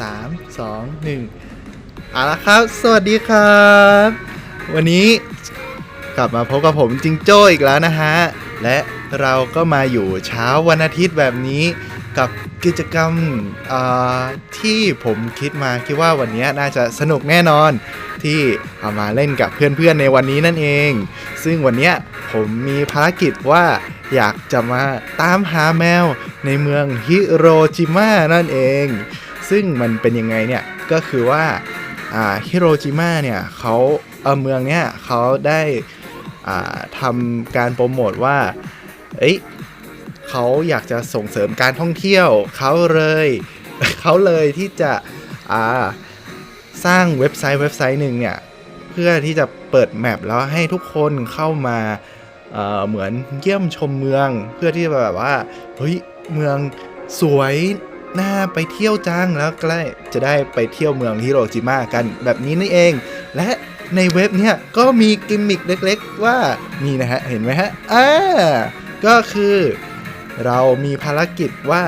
สามสองหนึ่งเอาละครับ สวัสดีครับ วันนี้กลับมาพบกับผมจิงโจ้อีกแล้วนะฮะ และเราก็มาอยู่เช้าวันอาทิตย์แบบนี้กับกิจกรรมที่ผมคิดมาคิดว่าวันนี้น่าจะสนุกแน่นอนที่เอามาเล่นกับเพื่อนๆในวันนี้นั่นเอง ซึ่งวันนี้ผมมีภารกิจว่าอยากจะมาตามหาแมวในเมืองฮิโรจิมะนั่นเอง ซึ่งมันเป็นยังไงเนี่ย ก็คือว่าฮิโรจิมะเนี่ยเขาเออเมืองเนี้ยเขาได้ทำการโปรโมทว่า เอ้ยเขาอยากจะส่งเสริมการท่องเที่ยว เขาเลยเขาเลยที่จะสร้างเว็บไซต์เว็บไซต์หนึ่งเนี่ยเพื่อที่จะเปิดแมปแล้วให้ทุกคนเข้ามาเเหมือนเยี่ยมชมเมือง เพื่อที่จะแบบว่าเฮ้ยเมืองสวย น่าไปเที่ยวจังแล้วก็จะได้ไปเที่ยวเมืองฮิโรจิมะกันแบบนี้นี่เอง และในเว็บเนี่ยก็มีกิมมิคเล็กๆว่านี่นะฮะ เห็นไหมฮะอ่าก็คือ เรามีภารกิจว่า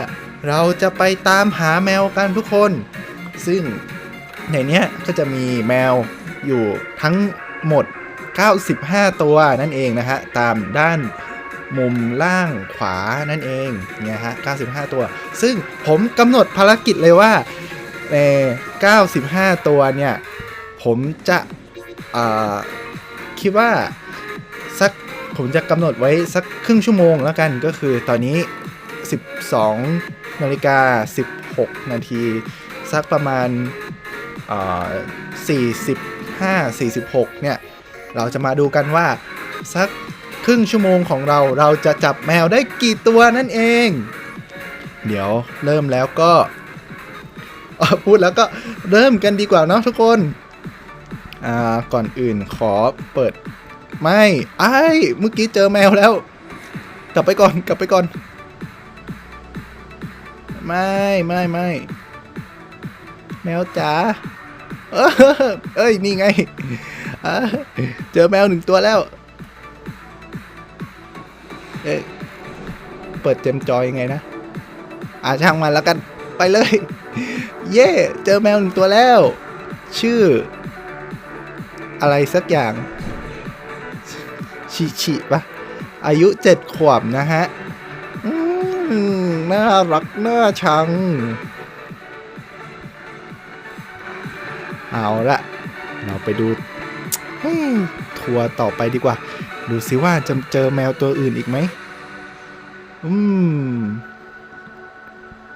เราจะไปตามหาแมวกันทุกคน ซึ่งในเนี้ยก็จะมีแมวอยู่ทั้งหมด 95 ตัวนั่นเองนะฮะ ตามด้าน มุมล่างขวานั่นเองเนี่ยฮะ 95 ตัว ซึ่งผมกำหนดภารกิจเลยว่าใน95 ตัวเนี่ย ผมจะคิดว่าสักผมจะกำหนดไว้สักครึ่งชั่วโมงแล้วกันก็คือตอนนี้ 12นาฬิกา 16 นาที สักประมาณ 45 46 เนี่ย เราจะมาดูกันว่าสัก รึ่งชั่วโมงของเราเราจะจับแมวได้กี่ตัวนั่นเอง เดี๋ยวเริ่มแล้วก็พูดแล้วก็เริ่มกันดีกว่าเนาะทุกคนก่อนอื่นขอเปิด ไม่ไอ้เมื่อกี้เจอแมวแล้ว กลับไปก่อนกลับไปก่อน ไม่ไม่ไม่แมวจ๋าเอ้ยนี่ไงเจอแมวหนึ่งตัวแล้ว อ๊ะเปิดเจมจอยยังไงนะ อ่าช่างมันแล้วกันไปเลย เย่เจอแมวหนึ่งตัวแล้ว ชื่อ อะไรสักอย่าง ชิชิปะอายุเจ็ดขวบนะฮะน่ารักน่าชัง เอาละเราไปดูทัวร์ต่อไปดีกว่า ดูสิว่าจะเจอแมวตัวอื่นอีกไหมอืม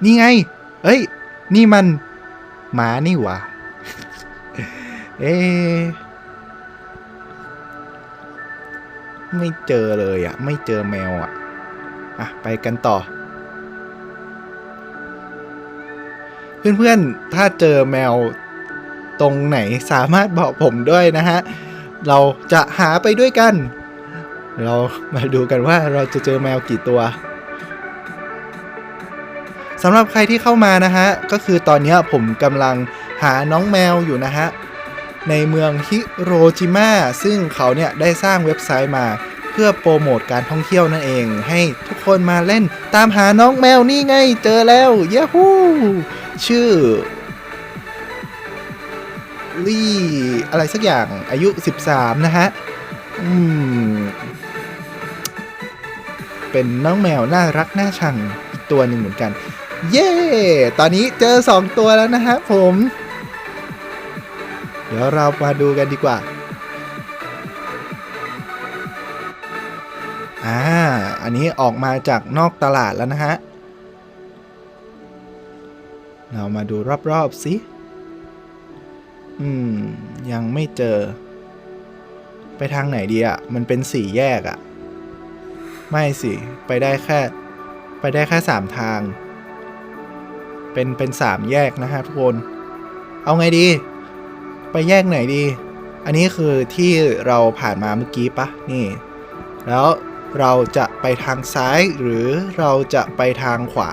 นี่ไง เอ้ย นี่มัน หมานี่หว่า เอ๊ไม่เจอเลยอะ ไม่เจอแมวอะ อะ ไปกันต่อ เพื่อนๆ ถ้าเจอแมวตรงไหนสามารถบอกผมด้วยนะฮะ เราจะหาไปด้วยกัน เรามาดูกันว่าเราจะเจอแมวกี่ตัวสำหรับใครที่เข้ามานะฮะ ก็คือตอนนี้ผมกำลังหาน้องแมวอยู่นะฮะ ในเมืองฮิโรจิมะซึ่งเขาเนี่ยได้สร้างเว็บไซต์มาเพื่อโปรโมทการท่องเที่ยวนั่นเอง ให้ทุกคนมาเล่นตามหาน้องแมวนี่ไงเจอแล้วเย้ฮูชื่อลี่อะไรสักอย่างอายุ 13 นะฮะ อืม เป็นน้องแมวน่ารักน่าชังอีกตัวหนึ่งเหมือนกัน เย้ ตอนนี้เจอ 2 ตัวแล้วนะฮะผม เดี๋ยวเรามาดูกันดีกว่า อ่า อันนี้ออกมาจากนอกตลาดแล้วนะฮะ เรามาดูรอบๆสิอืม ยังไม่เจอ ไปทางไหนดีอะ่ะ มันเป็นสี่แยกอะ่ะ ไม่สิ ไปได้แค่ ไปได้แค่สามทาง เป็นเป็นสามแยกนะฮะทุกคน เอาไงดี ไปแยกไหนดี อันนี้คือที่เราผ่านมาเมื่อกี้ปะนี่ แล้วเราจะไปทางซ้ายหรือเราจะไปทางขวา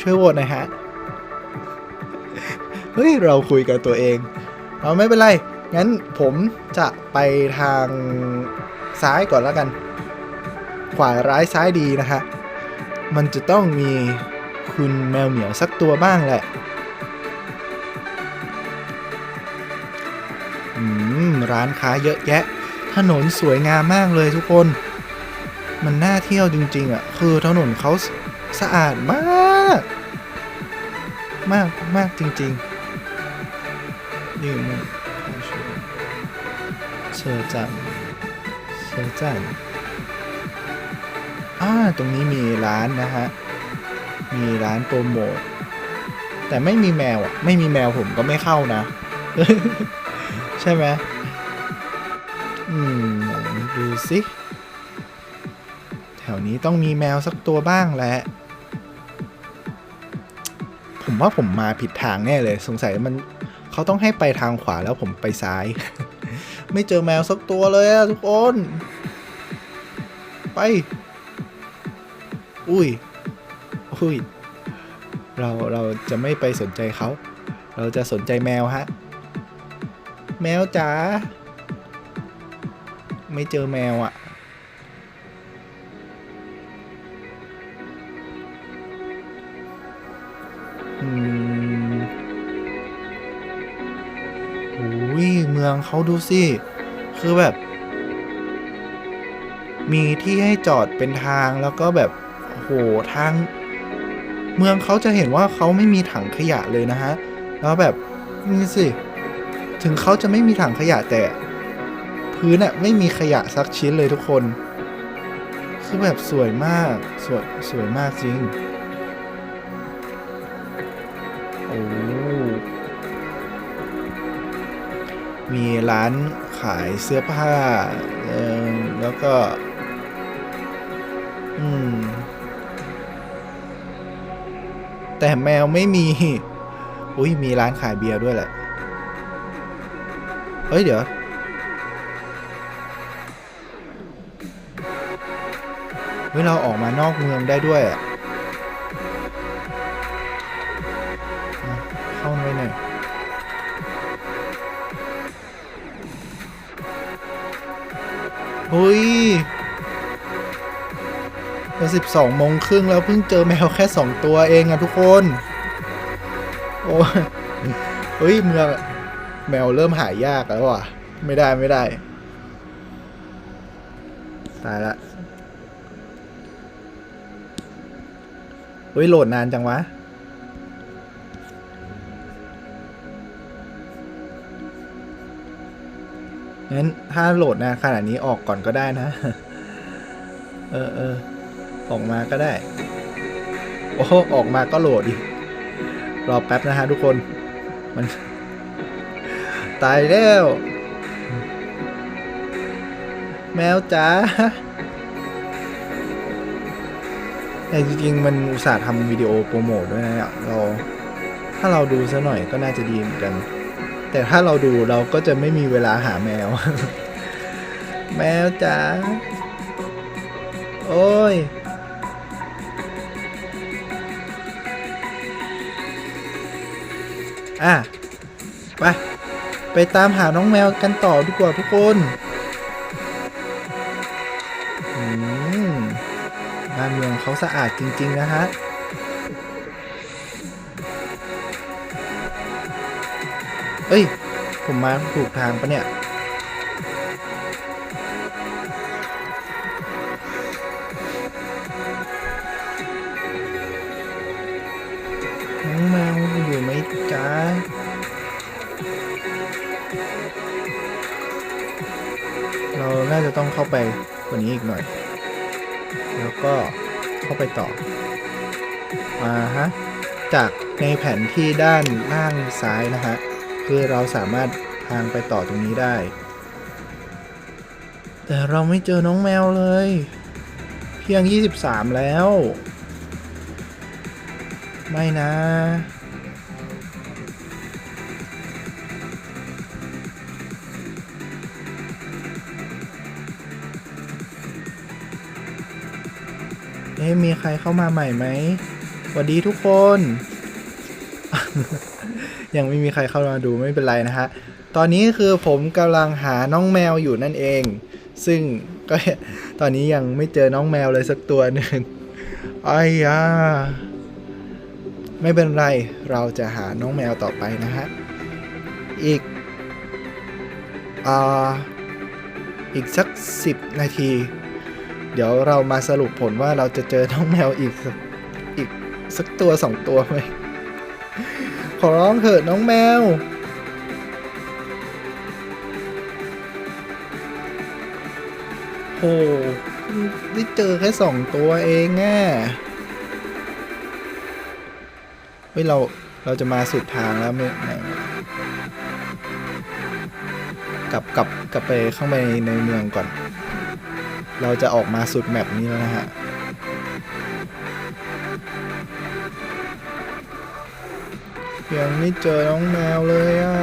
ช่วยโหวตหน่อยฮะ เฮ้ย เราคุยกับตัวเอง เราไม่เป็นไร งั้นผมจะไปทาง ซ้ายก่อนแล้วกัน ขวาร้ายซ้ายดีนะฮะ มันจะต้องมีคุณแมวเหมียวสักตัวบ้างแหละร้านค้าเยอะแยะ ถนนสวยงามมากเลยทุกคน มันน่าเที่ยวจริง ๆ อะ คือถนนเขาสสะอาดมาก มากมากจริงๆนี่มันเชอจัน เชอจันอ่าตรงนี้มีร้านนะฮะ มีร้านโปรโมท แต่ไม่มีแมวอะ ไม่มีแมวผมก็ไม่เข้านะ ใช่ไหมอืมดูสิแถวนี้ต้องมีแมวสักตัวบ้างแหละผมว่าผมมาผิดทางแน่เลย สงสัยมันเขาต้องให้ไปทางขวาแล้วผมไปซ้าย ไม่เจอแมวสักตัวเลยอะทุกคน ไป อุ้ย อุ้ย เราเราจะไม่ไปสนใจเขา เราจะสนใจแมวฮะ แมวจ๋า ไม่เจอแมวอะ่ะ อ้ยเมืองเขาดูสิ คือแบบ มีที่ให้จอดเป็นทางแล้วก็แบบโอ้โหทาง เมืองเขาจะเห็นว่าเขาไม่มีถังขยะเลยนะฮะ แล้วแบบนี่สิ ถึงเขาจะไม่มีถังขยะแต่ พื้นอะไม่มีขยะสักชิ้นเลยทุกคน คือแบบสวยมาก สวยสวยมากจริงโอ้ มีร้านขายเสื้อผ้าแล้วก็ อืม แต่แมวไม่มี อุ้ยมีร้านขายเบียร์ด้วยแหละ เฮ้ย เดี๋ยว เฮ้ย เราออกมานอกเมืองได้ด้วยอะอะ เข้าไปหน่อย เฮ้ยจะสิบสองโมงครึ่งแล้วเพิ่งเจอแมวแค่สองตัวเองอะทุกคน โอ้ยเฮ้ยเมืองแมวเริ่มหายากแล้วว่ะ ไม่ได้ไม่ได้ ตายละ เฮ้ยโหลดนานจังวะ งั้นถ้าโหลดนานขนาดนี้ออกก่อนก็ได้นะ เออเออออกมาก็ได้ โอ้ออกมาก็โหลดอีกรอแป๊บนะฮะทุกคน มัน ตายแล้ว แมวจ๋าแต่จริงๆ มันอุตส่าห์ทำวิดีโอโปรโมทด้วยนะเนี่ยเรา ถ้าเราดูซะหน่อยก็น่าจะดีเหมือนกัน แต่ถ้าเราดูเราก็จะไม่มีเวลาหาแมว แมวจ๋าโอ้ย อะ ไป ไปตามหาน้องแมวกันต่อดีกว่าทุกคนอืมบ้านเมืองเขาสะอาดจริง ๆ นะฮะ เอ้ย ผมมาถูกทางปะเนี่ย น้องแมวอยู่ไหมจ๊ะเราน่าจะต้องเข้าไปกว่านี้อีกหน่อย แล้วก็เข้าไปต่อ อ่าฮะ จากในแผนที่ด้านล่างซ้ายนะฮะ คือเราสามารถทางไปต่อตรงนี้ได้ แต่เราไม่เจอน้องแมวเลย เพียง 23 แล้ว ไม่นะเอ๊ะมีใครเข้ามาใหม่ไหมสวัสดีทุกคน ยังไม่มีใครเข้ามาดูไม่เป็นไรนะฮะ ตอนนี้คือผมกำลังหาน้องแมวอยู่นั่นเอง ซึ่งก็ตอนนี้ยังไม่เจอน้องแมวเลยสักตัวหนึ่งไอ้ยาไม่เป็นไรเราจะหาน้องแมวต่อไปนะฮะ อีกอ่าอีกสักสิบนาที เดี๋ยวเรามาสรุปผลว่าเราจะเจอน้องแมวอีกสักอีกสักตัวสองตัวไหม ขอร้องเถอะน้องแมว โหได้เจอแค่สองตัวเองอ่เฮ้ย เรา เราจะมาสุดทางแล้วไม่ไหนกลับกลับกลับไปเข้าไปในเมืองก่อน เราจะออกมาสุดแมปนี้แล้วนะฮะ ยังไม่เจอน้องแมวเลยอะ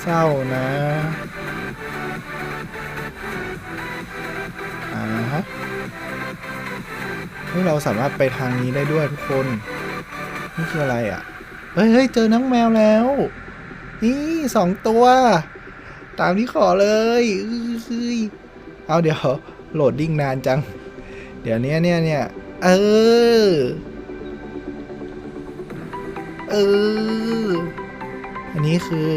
เศร้านะอ่าฮะเฮ้ยเราสามารถไปทางนี้ได้ด้วยทุกคน นี่คืออะไรอะ เฮ้ยเฮ้ยเจอน้องแมวแล้ว นี่สองตัว ตามที่ขอเลยอื้ออเอาเดี๋ยวโหลดดิ้งนานจัง เดี๋ยวนี้เนี่ยเนี่ยเออ เออ อันนี้คือ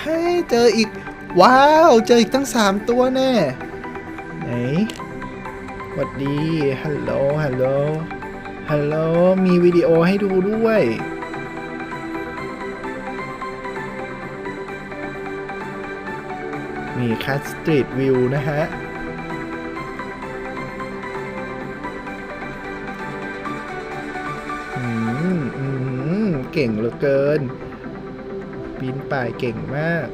ให้เจออีก ว้าว เจออีกตั้งสามตัวแน่ ไหนสวัสดี ฮัลโหล ฮัลโหล ฮัลโหล มีวิดีโอให้ดูด้วย มีคัสตรีทวิวนะฮะ เก่งเหลือเกิน ปีนป่ายเก่งมาก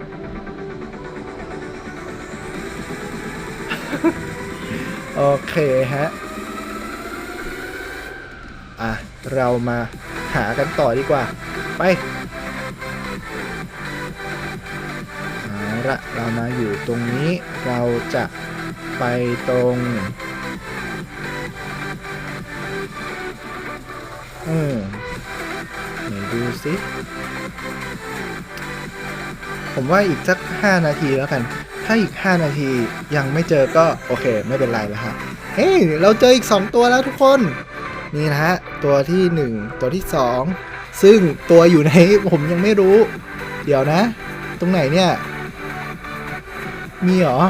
โอเคฮะ อะ เรามาหากันต่อดีกว่า ไปเอาละเรามาอยู่ตรงนี้เราจะไปตรงเออไหน ดูสิผมว่าอีกสัก 5 นาทีแล้วกัน ถ้าอีก 5 นาทียังไม่เจอก็โอเคไม่เป็นไรแล้วฮะ เฮ้ยเราเจออีก 2 ตัวแล้วทุกคน นี่นะฮะ ตัวที่ 1 ตัวที่ 2 ซึ่งตัวอยู่ไหนผมยังไม่รู้ เดี๋ยวนะ ตรงไหนเนี่ย มีเหรอ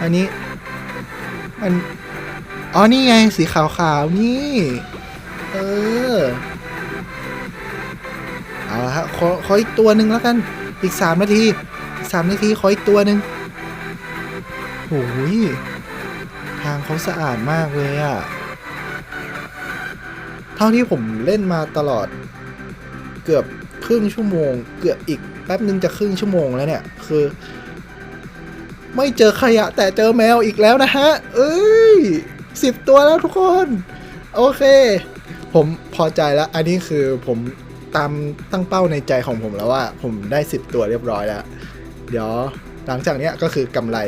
อันนี้ มัน อ๋อ นี่ไงสีขาวๆ นี่ เออ ขอขออีกตัวหนึ่งแล้วกัน อีกสามนาทีสามนาทีขออีกตัวหนึ่งโอ้ยทางเขาสะอาดมากเลยอะเท่าที่ผมเล่นมาตลอด เกือบครึ่งชั่วโมง เกือบอีกแป๊บนึงจะครึ่งชั่วโมงแล้วเนี่ย คือ ไม่เจอขยะ แต่เจอแมวอีกแล้วนะฮะ เอ้ยสิบตัวแล้วทุกคน โอเค ผมพอใจแล้ว อันนี้คือผม ตามตั้งเป้าในใจของผมแล้วว่า ผมได้สิบตัวเรียบร้อยแล้ว เดี๋ยวหลังจากเนี้ยก็คือกำไร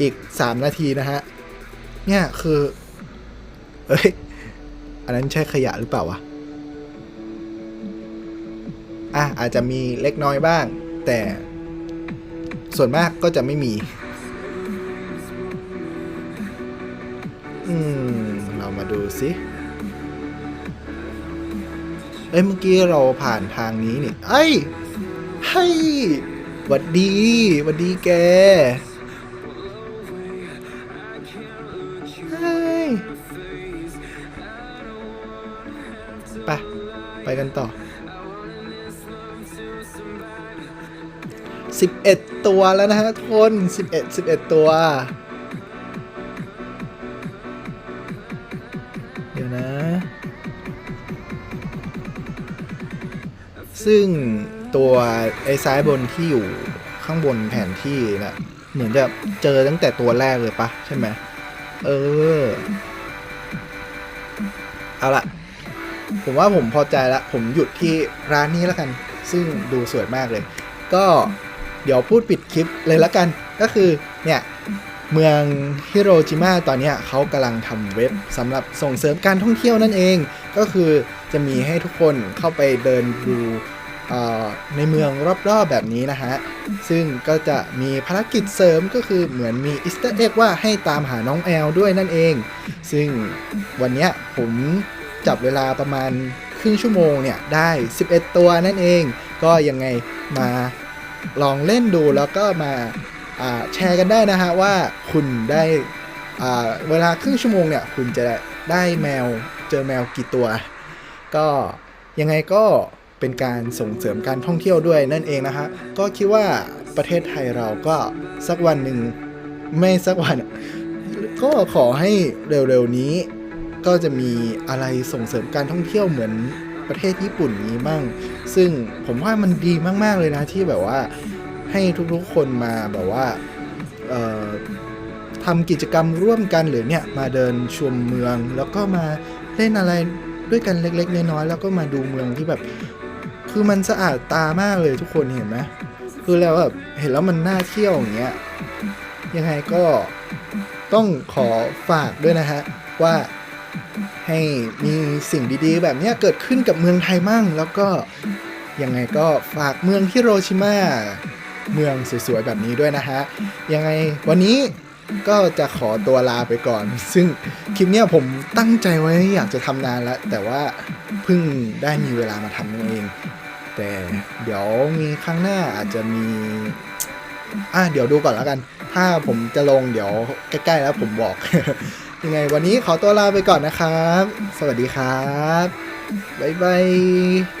อีกสามนาทีนะฮะ เนี่ยคือเอ้ย อันนั้นใช่ขยะหรือเปล่าวะ อะ อาจจะมีเล็กน้อยบ้าง แต่ส่วนมากก็จะไม่มี อืม เรามาดูสิ เอ้ยเมื่อกี้เราผ่านทางนี้นี่เอ้ยเฮ้ยหวัดดีหวัดดีแกไปไปกันต่อสิบเอ็ดตัวแล้วนะฮะทุกคนสิบเอ็ดสิบเอ็ดตัว ซึ่งตัวไอ้ซ้ายบนที่อยู่ข้างบนแผนที่นะเหมือนจะเจอตั้งแต่ตัวแรกเลยปะใช่ไหมเออ เอาละผมว่าผมพอใจละผมหยุดที่ร้านนี้แล้วกัน ซึ่งดูสวยมากเลย ก็เดี๋ยวพูดปิดคลิปเลยละกัน ก็คือเนี่ยเมืองฮิโรจิมะตอนนี้เขากำลังทำเว็บสำหรับส่งเสริมการท่องเที่ยวนั่นเอง ก็คือจะมีให้ทุกคนเข้าไปเดินดู ในเมืองรอบๆแบบนี้นะฮะ ซึ่งก็จะมีภารกิจเสริมก็คือเหมือนมีอิสต์เอ็กว่าให้ตามหาน้องแอลด้วยนั่นเอง ซึ่งวันนี้ผมจับเวลาประมาณครึ่งชั่วโมงเนี่ย ได้ 11 ตัวนั่นเอง ก็ยังไงมาลองเล่นดูแล้วก็มาาแชร์กันได้นะฮะ ว่าคุณได้เวลาครึ่งชั่วโมงเนี่ย คุณจะได้แมวเจอแมวกี่ตัว ก็ยังไงก็ เป็นการส่งเสริมการท่องเที่ยวด้วยนั่นเองนะฮะก็คิดว่าประเทศไทยเราก็สักวันหนึ่งไม่สักวัน ก็ขอให้เร็วๆนี้ ก็จะมีอะไรส่งเสริมการท่องเที่ยวเหมือนประเทศญี่ปุ่นนี้บ้าง ซึ่งผมว่ามันดีมากๆเลยนะที่แบบว่าให้ทุกๆคนมาแบบว่าทำกิจกรรมร่วมกันหรือเนี่ยมาเดินชมเมือง แล้วก็มาเล่นอะไรด้วยกันเล็ก ๆ น้อยๆแล้วก็มาดูเมืองที่แบบ คือมันสะอาดตามากเลยทุกคนเห็นไหมคือแล้วแบบเห็นแล้วมันน่าเที่ยวอย่างเงี้ยยังไงก็ต้องขอฝากด้วยนะฮะว่าให้มีสิ่งดีๆ แบบนี้เกิดขึ้นกับเมืองไทยมั่ง แล้วก็ยังไงก็ฝากเมืองฮิโรชิมาเมืองสวยๆ แบบนี้ด้วยนะฮะ ยังไงวันนี้ก็จะขอตัวลาไปก่อน ซึ่งคลิปเนี้ยผมตั้งใจไว้อยากจะทำนานแล้ว แต่ว่า เพิ่งได้มีเวลามาทำนั่นเอง แต่เดี๋ยวมีครั้งหน้าอาจจะมีอะเดี๋ยวดูก่อนแล้วกัน ถ้าผมจะลงเดี๋ยวใกล้ๆแล้วผมบอก ยังไงวันนี้ขอตัวลาไปก่อนนะครับ สวัสดีครับบ๊ายบาย